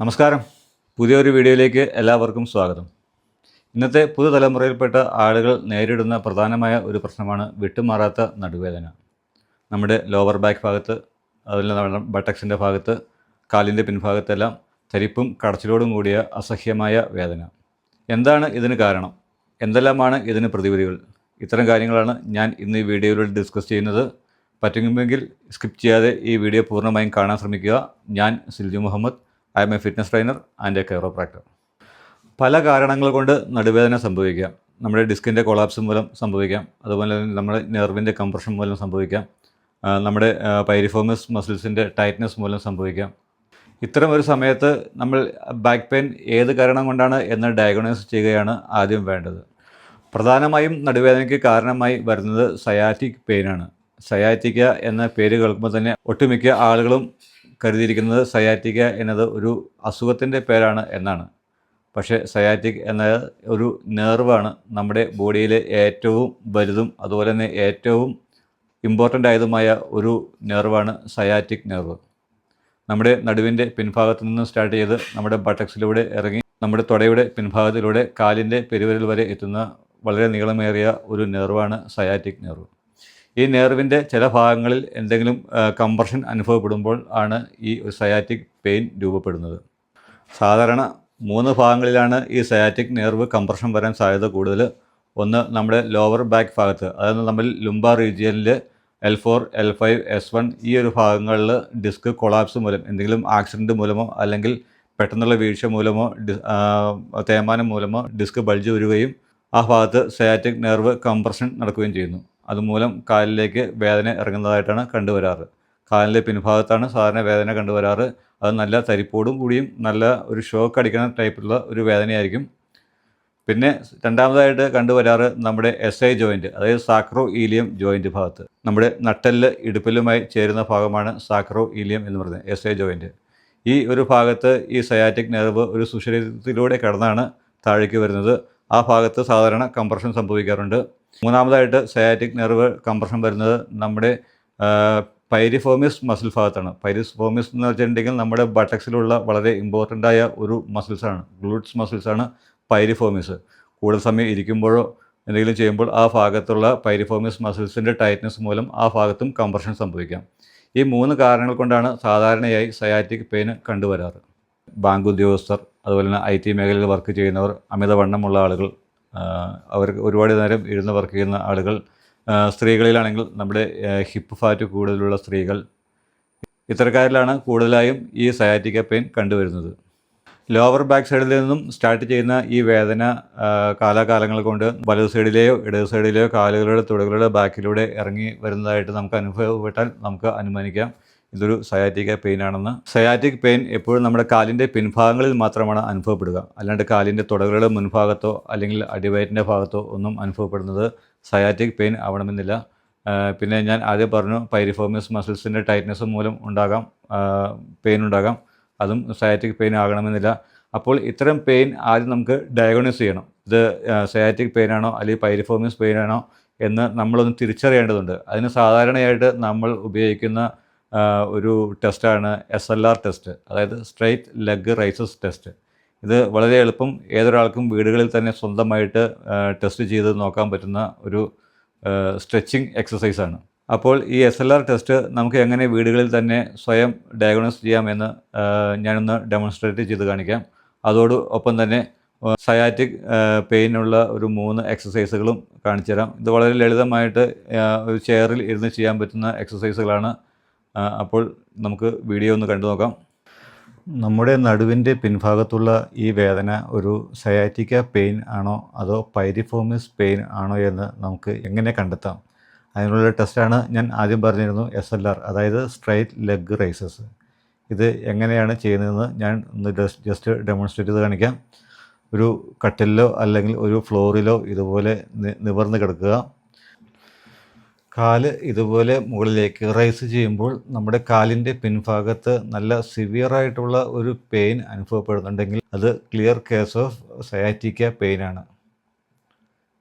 നമസ്കാരം. പുതിയൊരു വീഡിയോയിലേക്ക് എല്ലാവർക്കും സ്വാഗതം. ഇന്നത്തെ പുതുതലമുറയിൽപ്പെട്ട ആളുകൾ നേരിടുന്ന പ്രധാനമായ ഒരു പ്രശ്നമാണ് വിട്ടുമാറാത്ത നടുവേദന. നമ്മുടെ ലോവർ ബാക്ക് ഭാഗത്ത് അതുപോലെ നമ്മുടെ ബട്ടക്സിന്റെ ഭാഗത്ത് കാലിന്റെ പിൻഭാഗത്തെല്ലാം തരിപ്പും കടച്ചിലോടും കൂടിയ അസഹ്യമായ വേദന. എന്താണ് ഇതിന് കാരണം? എന്തെല്ലാമാണ് ഇതിന് പ്രതിവിധികൾ? ഇത്തരം കാര്യങ്ങളാണ് ഞാൻ ഇന്ന് ഈ വീഡിയോയിലൂടെ ഡിസ്കസ് ചെയ്യുന്നത്. പറ്റുമെങ്കിൽ സ്കിപ്പ് ചെയ്യാതെ ഈ വീഡിയോ പൂർണമായും കാണാൻ ശ്രമിക്കുക. ഞാൻ Silju Muhammad. I am a fitness trainer and a chiropractor പല കാരണങ്ങൾ കൊണ്ട് നടുവേദന സംഭവിക്കാം. നമ്മുടെ ഡിസ്കിന്റെ കൊളാപ്സ് മൂലം സംഭവിക്കാം. അതുപോലെ തന്നെ നമ്മുടെ നെർവിന്റെ കംപ്രഷൻ മൂലം സംഭവിക്കാം. നമ്മുടെ പൈരിഫോമസ് മസിൽസിന്റെ ടൈറ്റ്നസ് മൂലം സംഭവിക്കാം. ഇത്തരം ഒരു സമയത്ത് നമ്മൾ ബാക്ക് പെയിൻ ഏത് കാരണം കൊണ്ടാണ് എന്ന് ഡയഗ്നോസ് ചെയ്യുകയാണ് ആദ്യം വേണ്ടത്. പ്രധാനമായും നടുവേദനയ്ക്ക് കാരണമായി വരുന്നത് സയാറ്റിക് പെയിനാണ് സയാറ്റിക്ക എന്ന പേര് കേൾക്കുമ്പോൾ തന്നെ ഒട്ടുമിക്ക ആളുകളും കരുതിയിരിക്കുന്നത് സയാറ്റിക്ക എന്നത് ഒരു അസുഖത്തിന്റെ പേരാണ് എന്നാണ്. പക്ഷേ സയാറ്റിക് എന്നത് ഒരു നെർവാണ് നമ്മുടെ ബോഡിയിലെ ഏറ്റവും വലുതും അതുപോലെ തന്നെ ഏറ്റവും ഇമ്പോർട്ടന്റ് ആയതുമായ ഒരു നെർവാണ് സയാറ്റിക് നെർവ്. നമ്മുടെ നടുവിന്റെ പിൻഭാഗത്ത് നിന്ന് സ്റ്റാർട്ട് ചെയ്ത് നമ്മുടെ ബട്ടക്സിലൂടെ ഇറങ്ങി നമ്മുടെ തുടയുടെ പിൻഭാഗത്തിലൂടെ കാലിന്റെ പെരുവരിൽ വരെ എത്തുന്ന വളരെ നീളമേറിയ ഒരു നെർവാണ് സയാറ്റിക് നെർവ്. ഈ നെർവിന്റെ ചില ഭാഗങ്ങളിൽ എന്തെങ്കിലും കംപ്രഷൻ അനുഭവപ്പെടുമ്പോൾ ആണ് ഈ ഒരു സയാറ്റിക് പെയിൻ രൂപപ്പെടുന്നത്. സാധാരണ മൂന്ന് ഭാഗങ്ങളിലാണ് ഈ സയാറ്റിക് നെർവ് കംപ്രഷൻ വരാൻ സാധ്യത കൂടുതൽ. ഒന്ന് നമ്മുടെ ലോവർ ബാക്ക് ഭാഗത്ത് അതായത് നമ്മൾ ലുംബാർ റീജിയനിൽ L four L five S one ഈ ഒരു ഭാഗങ്ങളിൽ ഡിസ്ക് കൊളാപ്സ് മൂലം എന്തെങ്കിലും ആക്സിഡന്റ് മൂലമോ അല്ലെങ്കിൽ പെട്ടെന്നുള്ള വീഴ്ച മൂലമോ തേയ്മാനം മൂലമോ ഡിസ്ക് ബൾജ് വരികയും ആ ഭാഗത്ത് സയാറ്റിക് നെർവ് കംപ്രഷൻ നടക്കുകയും ചെയ്യുന്നു. അതുമൂലം കാലിലേക്ക് വേദന ഇറങ്ങുന്നതായിട്ടാണ് കണ്ടുവരാറ്. കാലിന്റെ പിൻഭാഗത്താണ് സാധാരണ വേദന കണ്ടുവരാറ്. അത് നല്ല തരിപ്പോടും കൂടിയും നല്ല ഒരു ഷോക്ക് അടിക്കുന്ന ടൈപ്പിലുള്ള ഒരു വേദനയായിരിക്കും. പിന്നെ രണ്ടാമതായിട്ട് കണ്ടുവരാറ് നമ്മുടെ എസ് ഐ ജോയിന്റ് അതായത് സാക്രോ ഈലിയം ജോയിന്റ് ഭാഗത്ത്. നമ്മുടെ നട്ടെല്ല് ഇടുപ്പിലുമായി ചേരുന്ന ഭാഗമാണ് സാക്രോ ഈലിയം എന്ന് പറയുന്നത് എസ് ഐ ജോയിന്റ് ഈ ഒരു ഭാഗത്ത് ഈ സയാറ്റിക് നെർവ് ഒരു സുശരീരത്തിലൂടെ കടന്നാണ് താഴേക്ക് വരുന്നത്. ആ ഭാഗത്ത് സാധാരണ കംപ്രഷൻ സംഭവിക്കാറുണ്ട്. മൂന്നാമതായിട്ട് സയാറ്റിക് നെർവ് കംപ്രഷൻ വരുന്നത് നമ്മുടെ പൈരിഫോമിസ് മസിൽ ഭാഗത്താണ്. പൈരിഫോമിസ് എന്ന് വെച്ചിട്ടുണ്ടെങ്കിൽ നമ്മുടെ ബട്ടക്സിലുള്ള വളരെ ഇമ്പോർട്ടന്റ് ആയ ഒരു മസിൽസാണ് ഗ്ലൂട്ട്സ് മസിൽസാണ് പൈരിഫോമിസ് കൂടുതൽ സമയം ഇരിക്കുമ്പോഴോ എന്തെങ്കിലും ചെയ്യുമ്പോൾ ആ ഭാഗത്തുള്ള പൈരിഫോമിസ് മസിൽസിന്റെ ടൈറ്റ്നസ് മൂലം ആ ഭാഗത്തും കംപ്രഷൻ സംഭവിക്കാം. ഈ മൂന്ന് കാരണങ്ങൾ കൊണ്ടാണ് സാധാരണയായി സയാറ്റിക് പെയിൻ കണ്ടുവരാറ്. ബാങ്ക് ഉദ്യോഗസ്ഥർ അതുപോലെ തന്നെ ഐ ടി മേഖലയിൽ വർക്ക് ചെയ്യുന്നവർ അമിതവണ്ണമുള്ള ആളുകൾ ആ, അവർക്ക് ഒരുപാട് നേരം ഇരുന്ന് വർക്ക് ചെയ്യുന്ന ആളുകൾ സ്ത്രീകളിലാണെങ്കിൽ നമ്മുടെ ഹിപ്പ് ഫാറ്റ് കൂടുതലുള്ള സ്ത്രീകൾ. ഇത്തരക്കാരിലാണ് കൂടുതലായും ഈ സയാറ്റിക്ക പെയിൻ കണ്ടുവരുന്നത്. ലോവർ ബാക്ക് സൈഡിൽ നിന്നും സ്റ്റാർട്ട് ചെയ്യുന്ന ഈ വേദന കാലാകാലങ്ങൾ കൊണ്ട് വലത് സൈഡിലെയോ ഇടത് സൈഡിലെയോ കാലുകളുടെ തുടകളുടെ ബാക്കിലൂടെ ഇറങ്ങി വരുന്നതായിട്ട് നമുക്ക് അനുഭവപ്പെട്ടാൽ നമുക്ക് അനുമാനിക്കാം. ഇതൊരു സയാറ്റിക്ക പെയിൻ ആണെന്ന്. സയാറ്റിക് പെയിൻ എപ്പോഴും നമ്മുടെ കാലിന്റെ പിൻഭാഗങ്ങളിൽ മാത്രമാണ് അനുഭവപ്പെടുക. അല്ലാണ്ട് കാലിന്റെ തുടകളുടെ മുൻഭാഗത്തോ അല്ലെങ്കിൽ അടിവയറ്റിന്റെ ഭാഗത്തോ ഒന്നും അനുഭവപ്പെടുന്നത് സയാറ്റിക് പെയിൻ ആവണമെന്നില്ല. പിന്നെ ഞാൻ ആദ്യം പറഞ്ഞു പൈരിഫോമിയസ് മസിൽസിന്റെ ടൈറ്റ്നസ് മൂലം ഉണ്ടാകാം പെയിൻ ഉണ്ടാകാം. അതും സയാറ്റിക് പെയിൻ ആകണമെന്നില്ല. അപ്പോൾ ഇത്തരം പെയിൻ ആദ്യം നമുക്ക് ഡയഗ്നോസ് ചെയ്യണം. ഇത് സയാറ്റിക് പെയിൻ ആണോ അല്ലെങ്കിൽ പൈരിഫോമിയസ് പെയിൻ ആണോ എന്ന് നമ്മളൊന്ന് തിരിച്ചറിയേണ്ടതുണ്ട്. അതിന് സാധാരണയായിട്ട് നമ്മൾ ഉപയോഗിക്കുന്ന ഒരു ടെസ്റ്റാണ് എസ് എൽ ആർ ടെസ്റ്റ് അതായത് സ്ട്രെയിറ്റ് ലെഗ് റൈസസ് ടെസ്റ്റ് ഇത് വളരെ എളുപ്പം ഏതൊരാൾക്കും വീടുകളിൽ തന്നെ സ്വന്തമായിട്ട് ടെസ്റ്റ് ചെയ്ത് നോക്കാൻ പറ്റുന്ന ഒരു സ്ട്രെച്ചിങ് എക്സസൈസാണ് അപ്പോൾ ഈ എസ് എൽ ആർ ടെസ്റ്റ് നമുക്ക് എങ്ങനെ വീടുകളിൽ തന്നെ സ്വയം ഡയഗ്നോസ് ചെയ്യാമെന്ന് ഞാനൊന്ന് ഡെമോൺസ്ട്രേറ്റ് ചെയ്ത് കാണിക്കാം. അതോട് ഒപ്പം തന്നെ സയാറ്റിക് പെയിനുള്ള ഒരു മൂന്ന് എക്സസൈസുകളും കാണിച്ചു തരാം ഇത് വളരെ ലളിതമായിട്ട് ഒരു ചെയറിൽ ഇരുന്ന് ചെയ്യാൻ പറ്റുന്ന എക്സസൈസുകളാണ് അപ്പോൾ നമുക്ക് വീഡിയോ ഒന്ന് കണ്ടു നോക്കാം. നമ്മുടെ നടുവിന്റെ പിൻഭാഗത്തുള്ള ഈ വേദന ഒരു സയാറ്റിക്ക പെയിൻ ആണോ അതോ പൈരിഫോമിസ് പെയിൻ ആണോ എന്ന് നമുക്ക് എങ്ങനെ കണ്ടെത്താം? അതിനുള്ള ടെസ്റ്റാണ് ഞാൻ ആദ്യം പറഞ്ഞിരുന്നു എസ് എൽ ആർ അതായത് സ്ട്രൈറ്റ് ലെഗ് റൈസസ് ഇത് എങ്ങനെയാണ് ചെയ്യുന്നതെന്ന് ഞാൻ ഒന്ന് ജസ്റ്റ് ഡെമോൺസ്ട്രേറ്റ് ചെയ്ത് കാണിക്കാം. ഒരു കട്ടിലിലോ അല്ലെങ്കിൽ ഒരു ഫ്ലോറിലോ ഇതുപോലെ നിവർന്ന് കിടക്കുക. കാൽ ഇതുപോലെ മുകളിലേക്ക് റൈസ് ചെയ്യുമ്പോൾ നമ്മുടെ കാലിന്റെ പിൻഭാഗത്ത് നല്ല സിവിയറായിട്ടുള്ള ഒരു പെയിൻ അനുഭവപ്പെടുന്നുണ്ടെങ്കിൽ അത് clear case of sciatica pain ആണ്.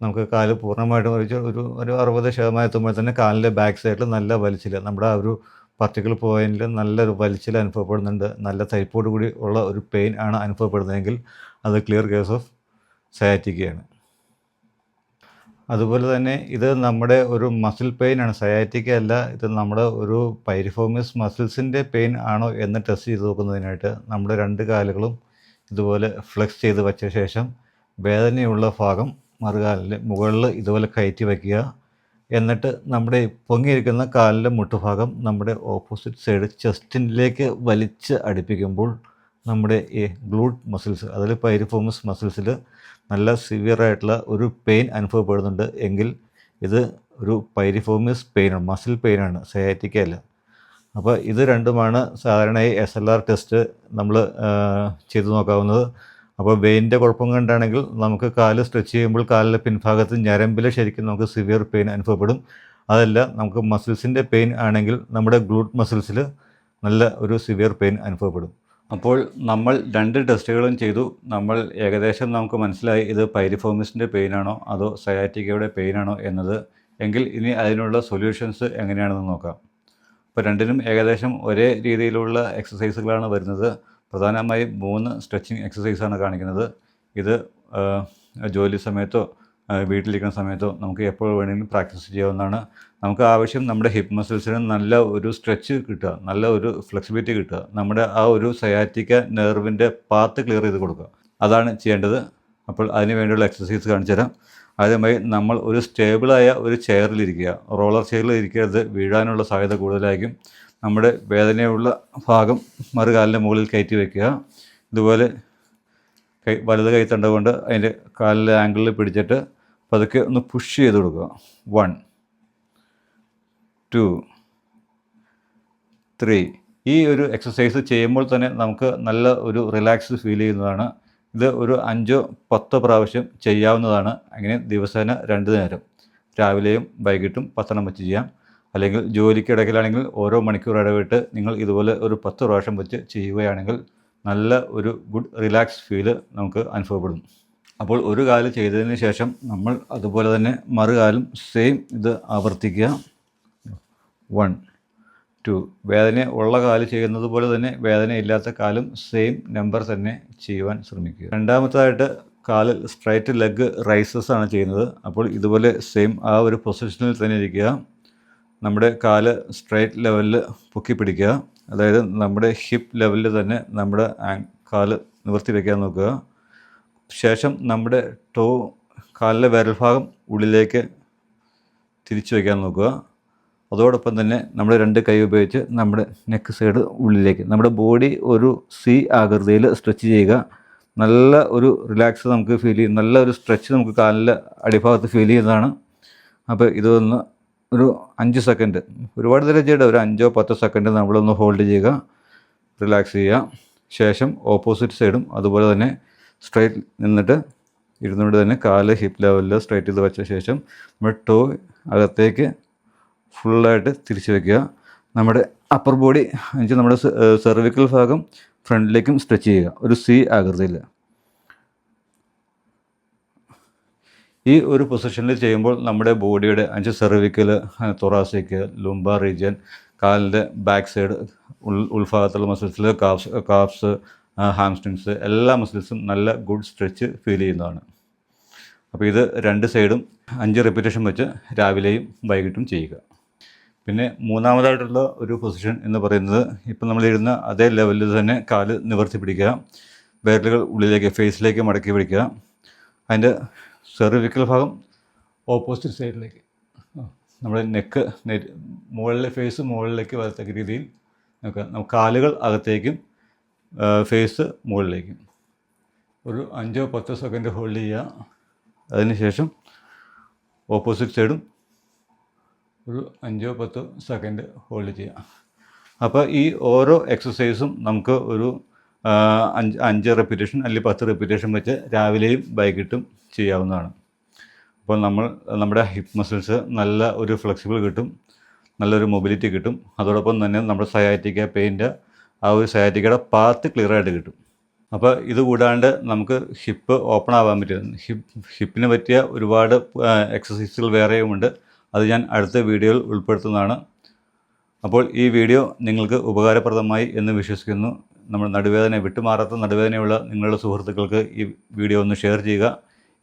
നമുക്ക് കാൽ പൂർണമായിട്ടും ഒരു ഒരു ഒരു അറുപത് ശതമാനം എത്തുമ്പോൾ തന്നെ കാലിന്റെ ബാക്ക് സൈഡിൽ നല്ല വലിച്ചിൽ നമ്മുടെ ആ ഒരു പർട്ടിക്കുലർ പോയിന്റിൽ നല്ലൊരു വലിച്ചിൽ അനുഭവപ്പെടുന്നുണ്ട്. നല്ല തൈപ്പോട് കൂടി ഉള്ള ഒരു പെയിൻ ആണ് അനുഭവപ്പെടുന്നതെങ്കിൽ അത് ക്ലിയർ കേസ് ഓഫ് സയാറ്റിക്കയാണ് അതുപോലെ തന്നെ ഇത് നമ്മുടെ ഒരു മസിൽ പെയിൻ ആണ്. സയാറ്റിക്ക അല്ല ഇത് നമ്മുടെ ഒരു പൈരിഫോമിയസ് മസിൽസിന്റെ പെയിൻ ആണോ എന്ന് ടെസ്റ്റ് ചെയ്ത് നോക്കുന്നതിനായിട്ട് നമ്മുടെ രണ്ട് കാലുകളും ഇതുപോലെ ഫ്ലെക്സ് ചെയ്ത് വെച്ച ശേഷം വേദനയുള്ള ഭാഗം മറുകാലിന്റെ മുകളിൽ ഇതുപോലെ കയറ്റി വയ്ക്കുക എന്നിട്ട് നമ്മുടെ പൊങ്ങിയിരിക്കുന്ന കാലിന്റെ മുട്ടുഭാഗം നമ്മുടെ ഓപ്പോസിറ്റ് സൈഡ് ചെസ്റ്റിലേക്ക് വലിച്ച് അടുപ്പിക്കുമ്പോൾ നമ്മുടെ ഈ ഗ്ലൂട്ട് മസിൽസ് അതിൽ പൈരിഫോമസ് മസിൽസിൽ നല്ല സിവിയറായിട്ടുള്ള ഒരു പെയിൻ അനുഭവപ്പെടുന്നുണ്ട്. എങ്കിൽ ഇത് ഒരു പൈരിഫോമസ് പെയിനാണ് മസിൽ പെയിനാണ് സയാറ്റിക്ക അല്ല. അപ്പോൾ ഇത് രണ്ടുമാണ് സാധാരണയായി എസ് എൽ ആർ ടെസ്റ്റ് നമ്മൾ ചെയ്തു നോക്കാവുന്നത്. അപ്പോൾ വെയിന്റെ കുഴപ്പം കണ്ടാണെങ്കിൽ നമുക്ക് കാൽ സ്ട്രെച്ച് ചെയ്യുമ്പോൾ കാലിലെ പിൻഭാഗത്ത് ഞരമ്പിൽ ശരിക്കും നമുക്ക് സിവിയർ പെയിൻ അനുഭവപ്പെടും. അതല്ല നമുക്ക് മസിൽസിന്റെ പെയിൻ ആണെങ്കിൽ നമ്മുടെ ഗ്ലൂട്ട് മസിൽസിൽ നല്ല ഒരു സിവിയർ പെയിൻ അനുഭവപ്പെടും. അപ്പോൾ നമ്മൾ രണ്ട് ടെസ്റ്റുകളും ചെയ്തു. നമ്മൾ ഏകദേശം നമുക്ക് മനസ്സിലായി ഇത് പൈരിഫോമിസിന്റെ പെയിനാണോ അതോ സയാറ്റിക്കയുടെ പെയിനാണോ എന്നത്. എങ്കിൽ ഇനി അതിനുള്ള സൊല്യൂഷൻസ് എങ്ങനെയാണെന്ന് നോക്കാം. അപ്പോൾ രണ്ടിനും ഏകദേശം ഒരേ രീതിയിലുള്ള എക്സസൈസുകളാണ് വരുന്നത്. പ്രധാനമായും മൂന്ന് സ്ട്രെച്ചിങ് എക്സസൈസാണ് കാണിക്കുന്നത്. ഇത് ജോലി സമയത്തോ വീട്ടിലിരിക്കുന്ന സമയത്തോ നമുക്ക് എപ്പോൾ വേണമെങ്കിലും പ്രാക്ടീസ് ചെയ്യാവുന്നതാണ്. നമുക്ക് ആവശ്യം നമ്മുടെ ഹിപ്പ് മസിൽസിന് നല്ല ഒരു സ്ട്രെച്ച് കിട്ടുക നല്ല ഒരു ഫ്ലെക്സിബിലിറ്റി കിട്ടുക. നമ്മുടെ ആ ഒരു സയാറ്റിക്ക നെർവിന്റെ പാത്ത് ക്ലിയർ ചെയ്ത് കൊടുക്കുക. അതാണ് ചെയ്യേണ്ടത്. അപ്പോൾ അതിന് വേണ്ടിയുള്ള എക്സസൈസ് കാണിച്ചു തരാം. ആദ്യമായി നമ്മൾ ഒരു സ്റ്റേബിളായ ഒരു ചെയറിലിരിക്കുക റോളർ ചെയറിൽ ഇരിക്കരുത്. വീഴാനുള്ള സാധ്യത കൂടുതലായിരിക്കും. നമ്മുടെ വേദനയുള്ള ഭാഗം മറുകാലിന്റെ മുകളിൽ കയറ്റി വയ്ക്കുക. ഇതുപോലെ കൈ വലത് കൈ തണ്ട കൊണ്ട് അതിന്റെ കാലിലെ ആംഗിളിൽ പിടിച്ചിട്ട് പതുക്കെ ഒന്ന് പുഷ് ചെയ്ത് കൊടുക്കുക. വൺ ടു ത്രീ ഈ ഒരു എക്സസൈസ് ചെയ്യുമ്പോൾ തന്നെ നമുക്ക് നല്ല ഒരു റിലാക്സ് ഫീൽ ചെയ്യുന്നതാണ്. ഇത് ഒരു അഞ്ചോ പത്തോ പ്രാവശ്യം ചെയ്യാവുന്നതാണ്. അങ്ങനെ ദിവസേന രണ്ട് നേരം. രാവിലെയും വൈകിട്ടും പത്തെണ്ണം വെച്ച് ചെയ്യാം. അല്ലെങ്കിൽ ജോലിക്കിടയ്ക്കിലാണെങ്കിൽ ഓരോ മണിക്കൂർ ഇടവിട്ട് നിങ്ങൾ ഇതുപോലെ ഒരു പത്ത് പ്രാവശ്യം വെച്ച് ചെയ്യുകയാണെങ്കിൽ നല്ല ഒരു ഗുഡ് റിലാക്സ് ഫീൽ നമുക്ക് അനുഭവപ്പെടും. അപ്പോൾ ഒരു കാൽ ചെയ്തതിന് ശേഷം നമ്മൾ അതുപോലെ തന്നെ മറുകാലും സെയിം ഇത് ആവർത്തിക്കുക. വൺ. ടു. വേദന ഉള്ള കാൽ ചെയ്യുന്നത് പോലെ തന്നെ വേദന ഇല്ലാത്ത കാലും സെയിം നമ്പർ തന്നെ ചെയ്യുവാൻ ശ്രമിക്കുക. രണ്ടാമത്തായിട്ട് കാലിൽ സ്ട്രൈറ്റ് ലെഗ് റൈസസ് ആണ് ചെയ്യുന്നത്. അപ്പോൾ ഇതുപോലെ സെയിം ആ ഒരു പൊസിഷനിൽ തന്നെ ഇരിക്കുക. നമ്മുടെ കാൽ സ്ട്രൈറ്റ് ലെവലിൽ പൊക്കി പിടിക്കുക. അതായത് നമ്മുടെ ഹിപ്പ് ലെവലിൽ തന്നെ നമ്മുടെ കാൽ നിവർത്തി വയ്ക്കാൻ നോക്കുക. ശേഷം നമ്മുടെ ടോ കാലിലെ വിരൽഭാഗം ഉള്ളിലേക്ക് തിരിച്ചു വയ്ക്കാൻ നോക്കുക. അതോടൊപ്പം തന്നെ നമ്മൾ രണ്ട് കൈ ഉപയോഗിച്ച് നമ്മുടെ നെക്ക് സൈഡ് ഉള്ളിലേക്ക് നമ്മുടെ ബോഡി ഒരു സി ആകൃതിയിൽ സ്ട്രെച്ച് ചെയ്യുക. നല്ല ഒരു റിലാക്സ് നമുക്ക് ഫീൽ ചെയ്യും നല്ല ഒരു സ്ട്രെച്ച് നമുക്ക് കാലിന്റെ അടിഭാഗത്ത് ഫീൽ ചെയ്യുന്നതാണ്. അപ്പോൾ ഇതൊന്ന് ഒരു അഞ്ച് സെക്കൻഡ് ഒരുപാട് നേരം ചെയ്യേണ്ട ഒരു അഞ്ചോ പത്തോ സെക്കൻഡ് നമ്മളൊന്ന് ഹോൾഡ് ചെയ്യുക റിലാക്സ് ചെയ്യുക. ശേഷം ഓപ്പോസിറ്റ് സൈഡും അതുപോലെ തന്നെ സ്ട്രൈറ്റ് നിന്നിട്ട് ഇരുന്നുകൊണ്ട് തന്നെ കാൽ ഹിപ്പ് ലെവലിൽ സ്ട്രൈറ്റ് ചെയ്ത് വെച്ച ശേഷം നമ്മുടെ ടോ അകത്തേക്ക് ഫുള്ളായിട്ട് തിരിച്ചു വയ്ക്കുക നമ്മുടെ അപ്പർ ബോഡി എന്നുവെച്ചാൽ നമ്മുടെ സെർവിക്കൽ ഭാഗം ഫ്രണ്ടിലേക്കും സ്ട്രെച്ച് ചെയ്യുക. ഒരു സി ആകൃതിയിൽ. ഈ ഒരു പൊസിഷനിൽ ചെയ്യുമ്പോൾ നമ്മുടെ ബോഡിയുടെ അഞ്ച് സെർവിക്കൽ തൊറാസിക്ക് ലുംബ റീജിയൻ കാലിന്റെ ബാക്ക് സൈഡ് ഉൾ ഉൾഭാഗത്തുള്ള മസിൽസിൽ കാഫ്സ് കാഫ്സ് ഹാംസ്ട്രിങ്സ് എല്ലാ മസിൽസും നല്ല ഗുഡ് സ്ട്രെച്ച് ഫീൽ ചെയ്യുന്നതാണ്. അപ്പോൾ ഇത് രണ്ട് സൈഡും അഞ്ച് റെപ്പിറ്റേഷൻ വെച്ച് രാവിലെയും വൈകിട്ടും ചെയ്യുക. പിന്നെ മൂന്നാമതായിട്ടുള്ള ഒരു പൊസിഷൻ എന്ന് പറയുന്നത് ഇപ്പം നമ്മൾ ഇരുന്ന അതേ ലെവലിൽ തന്നെ കാൽ നിവർത്തി പിടിക്കുക വിരലുകൾ ഉള്ളിലേക്ക് ഫേസിലേക്ക് മടക്കി പിടിക്കുക. അതിന്റെ സെർവിക്കൽ ഭാഗം ഓപ്പോസിറ്റ് സൈഡിലേക്ക് നമ്മുടെ നെക്ക് മുകളിലെ ഫേസ് മുകളിലേക്ക് വരത്തക്ക രീതിയിൽ നമുക്ക് നമുക്ക് കാലുകൾ അകത്തേക്കും ഫേസ് മുകളിലേക്കും. ഒരു അഞ്ചോ പത്തോ സെക്കൻഡ് ഹോൾഡ് ചെയ്യുക. അതിനുശേഷം ഓപ്പോസിറ്റ് സൈഡും ഒരു അഞ്ചോ പത്തോ സെക്കൻഡ് ഹോൾഡ് ചെയ്യുക അപ്പോൾ ഈ ഓരോ എക്സസൈസും നമുക്ക് ഒരു അഞ്ച് അഞ്ച് റെപ്പിറ്റേഷൻ അല്ലെങ്കിൽ പത്ത് റെപ്പിറ്റേഷൻ വെച്ച് രാവിലെയും വൈകിട്ടും ചെയ്യാവുന്നതാണ്. അപ്പോൾ നമ്മൾ നമ്മുടെ ഹിപ്പ് മസിൽസ് നല്ല ഒരു ഫ്ലെക്സിബിൾ കിട്ടും നല്ലൊരു മൊബിലിറ്റി കിട്ടും. അതോടൊപ്പം തന്നെ നമ്മുടെ സയാറ്റിക്ക പെയിന്റെ ആ ഒരു സയാറ്റിക്കയുടെ പാത്ത് ക്ലിയർ ആയിട്ട് കിട്ടും. അപ്പോൾ ഇത് കൂടാണ്ട് നമുക്ക് ഹിപ്പ് ഓപ്പൺ ആവാൻ പറ്റും ഹിപ്പ് ഹിപ്പിന് പറ്റിയ ഒരുപാട് എക്സസൈസുകൾ വേറെയുമുണ്ട്. അത് ഞാൻ അടുത്ത വീഡിയോയിൽ ഉൾപ്പെടുത്തുന്നതാണ്. അപ്പോൾ ഈ വീഡിയോ നിങ്ങൾക്ക് ഉപകാരപ്രദമായി എന്ന് വിശ്വസിക്കുന്നു. നമ്മൾ നടുവേദന വിട്ടുമാറാത്ത നടുവേദനയുള്ള നിങ്ങളുടെ സുഹൃത്തുക്കൾക്ക് ഈ വീഡിയോ ഒന്ന് ഷെയർ ചെയ്യുക.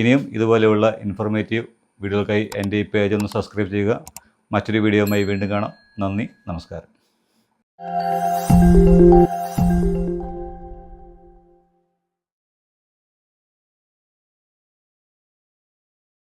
ഇനിയും ഇതുപോലെയുള്ള ഇൻഫോർമേറ്റീവ് വീഡിയോകൾക്കായി എന്റെ ഈ പേജ് ഒന്ന് സബ്സ്ക്രൈബ് ചെയ്യുക. മറ്റൊരു വീഡിയോയുമായി വീണ്ടും കാണാം. നന്ദി നമസ്കാരം.